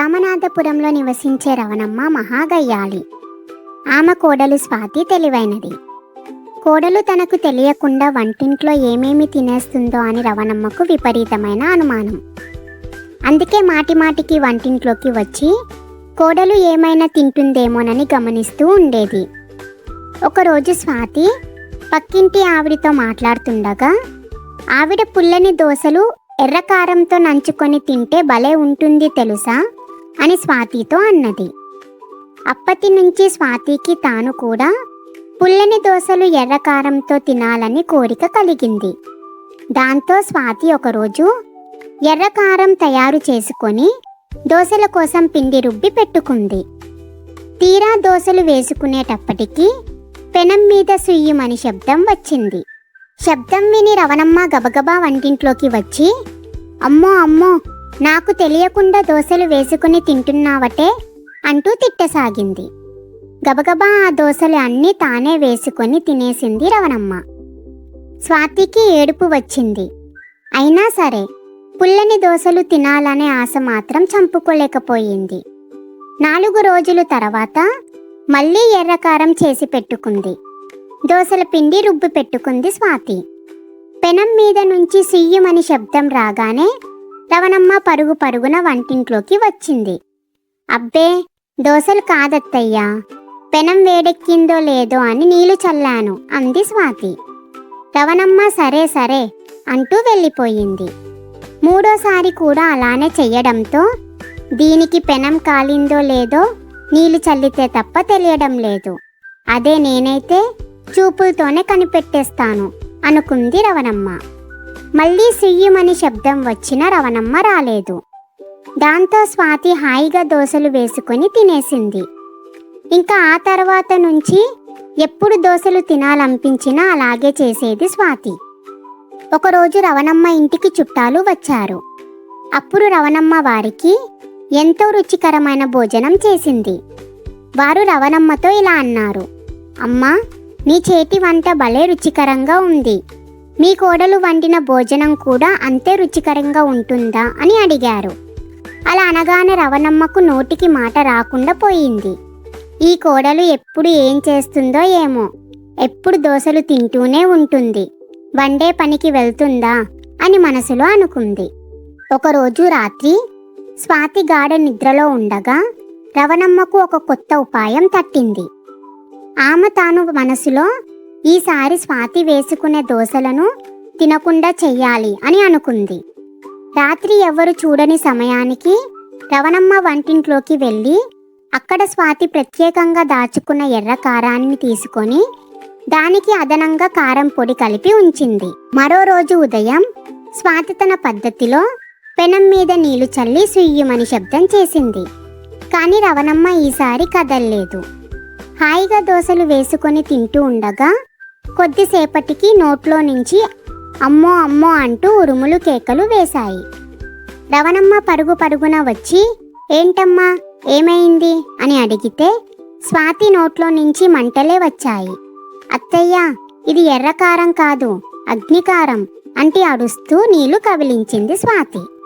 రామనాథపురంలో నివసించే రవణమ్మ మహాగయ్యాలి ఆమె కోడలు స్వాతి తెలివైనది. కోడలు తనకు తెలియకుండా వంటింట్లో ఏమేమి తినేస్తుందో అని రవణమ్మకు విపరీతమైన అనుమానం. అందుకే మాటిమాటికి వంటింట్లోకి వచ్చి కోడలు ఏమైనా తింటుందేమోనని గమనిస్తూ ఉండేది. ఒకరోజు స్వాతి పక్కింటి ఆవిడతో మాట్లాడుతుండగా ఆవిడ పుల్లని దోశలు ఎర్రకారంతో నంచుకొని తింటే భలే ఉంటుంది తెలుసా? అని స్వాతితో అన్నది. అప్పటి నుంచి స్వాతికి తాను కూడా పుల్లని దోశలు ఎర్రకారంతో తినాలని కోరిక కలిగింది. దాంతో స్వాతి ఒకరోజు ఎర్రకారం తయారు చేసుకొని దోశల కోసం పిండి రుబ్బి పెట్టుకుంది. తీరా దోశలు వేసుకునేటప్పటికీ పెనం మీద సుయ్యమని శబ్దం వచ్చింది. శబ్దం విని రవణమ్మ గబగబా వంటింట్లోకి వచ్చి అమ్మో అమ్మో నాకు తెలియకుండా దోశలు వేసుకుని తింటున్నావటే అంటూ తిట్టసాగింది. గబగబా ఆ దోశలు అన్నీ తానే వేసుకొని తినేసింది రవణమ్మ. స్వాతికి ఏడుపు వచ్చింది. అయినా సరే పుల్లని దోశలు తినాలనే ఆశ మాత్రం చంపుకోలేకపోయింది. నాలుగు రోజుల తర్వాత మళ్ళీ ఎర్రకారం చేసి పెట్టుకుంది. దోశల పిండి రుబ్బి పెట్టుకుంది స్వాతి. పెనం మీద నుంచి సియ్యమని శబ్దం రాగానే రవణమ్మ పరుగు పరుగున వంటింట్లోకి వచ్చింది. అబ్బే దోశలు కాదత్తయ్యా. పెనం వేడెక్కిందో లేదో అని నీళ్ళు చల్లాను అంది స్వాతి. రవణమ్మ సరే సరే అంటూ వెళ్ళిపోయింది. మూడోసారి కూడా అలానే చెయ్యడంతో దీనికి పెనం కాలిందో లేదో నీళ్ళు చల్లితే తప్ప తెలియడం లేదు. అదే నేనైతే చూపులతోనే కనిపెట్టేస్తాను అనుకుంది రవణమ్మ. మళ్ళీ సియ్యమని శబ్దం వచ్చిన రవణమ్మ రాలేదు. దాంతో స్వాతి హాయిగా దోశలు వేసుకొని తినేసింది. ఇంకా ఆ తర్వాత నుంచి ఎప్పుడు దోశలు తినాలనిపించినా అలాగే చేసేది స్వాతి. ఒకరోజు రవణమ్మ ఇంటికి చుట్టాలు వచ్చారు. అప్పుడు రవణమ్మ వారికి ఎంతో రుచికరమైన భోజనం చేసింది. వారు రవణమ్మతో ఇలా అన్నారు అమ్మా నీ చేతి వంట భలే రుచికరంగా ఉంది. మీ కోడలు వండిన భోజనం కూడా అంతే రుచికరంగా ఉంటుందా అని అడిగారు. అలా అనగానే రవణమ్మకు నోటికి మాట రాకుండా పోయింది. ఈ కోడలు ఎప్పుడు ఏం చేస్తుందో ఏమో ఎప్పుడు దోశలు తింటూనే ఉంటుంది వండే పనికి వెళ్తుందా అని మనసులో అనుకుంది. ఒకరోజు రాత్రి స్వాతి గాఢ నిద్రలో ఉండగా రవణమ్మకు ఒక కొత్త ఉపాయం తట్టింది. ఆమె తాను మనసులో ఈసారి స్వాతి వేసుకునే దోశలను తినకుండా చెయ్యాలి అని అనుకుంది. రాత్రి ఎవరు చూడని సమయానికి రవణమ్మ వంటింట్లోకి వెళ్ళి అక్కడ స్వాతి ప్రత్యేకంగా దాచుకున్న ఎర్ర కారాన్ని తీసుకొని దానికి అదనంగా కారం పొడి కలిపి ఉంచింది. మరో రోజు ఉదయం స్వాతి తన పద్ధతిలో పెనం మీద నీళ్ళు చల్లి సుయ్యమని శబ్దం చేసింది. కానీ రవణమ్మ ఈసారి కదల్లేదు. హాయిగా దోశలు వేసుకొని తింటూ ఉండగా కొద్దిసేపటికి నోట్లో నుంచి అమ్మో అమ్మో అంటూ ఉరుములు కేకలు వేశాయి. రవణమ్మ పరుగు పరుగున వచ్చి ఏంటమ్మా ఏమైంది? అని అడిగితే స్వాతి నోట్లో నుంచి మంటలే వచ్చాయి. అత్తయ్య ఇది ఎర్రకారం కాదు అగ్నికారం అంటే అడుస్తూ నీళ్ళు కవిలించింది స్వాతి.